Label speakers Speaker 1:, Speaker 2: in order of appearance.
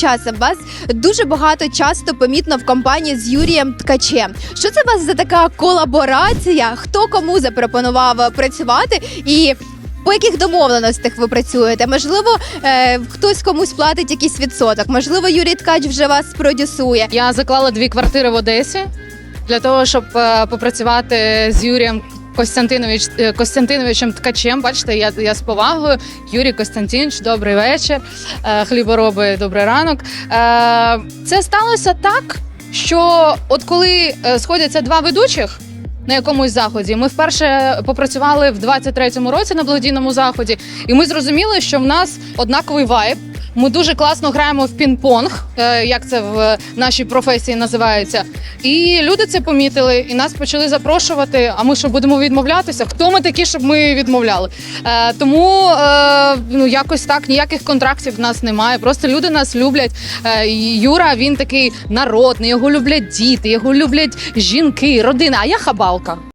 Speaker 1: часом вас дуже багато часто помітно в компанії з Юрієм Ткачем. Що це у вас за така колаборація? Хто кому запропонував працювати і. По яких домовленостях ви працюєте? Можливо, е, хтось комусь платить якийсь відсоток. Можливо, Юрій Ткач вже вас продюсує.
Speaker 2: Я заклала дві квартири в Одесі для того, щоб е, попрацювати з Юрієм Костянтинович, е, Костянтиновичем Ткачем. Бачите, я, я з повагою. Юрій Костянтинович, добрий вечір. Е, Хлібороби, добрий ранок. Е, Це сталося так, що от коли сходяться два ведучих. На якомусь заході ми вперше попрацювали в 23-му році на благодійному заході, і ми зрозуміли, що в нас однаковий вайб. Ми дуже класно граємо в пінг-понг, е, як це в нашій професії називається. І люди це помітили, і нас почали запрошувати. А ми що будемо відмовлятися? Хто ми такі, щоб ми відмовляли? Е, тому е, ну якось так ніяких контрактів в нас немає. Просто люди нас люблять. Юра він такий народний, його люблять діти, його люблять жінки, родина. А я хабалка.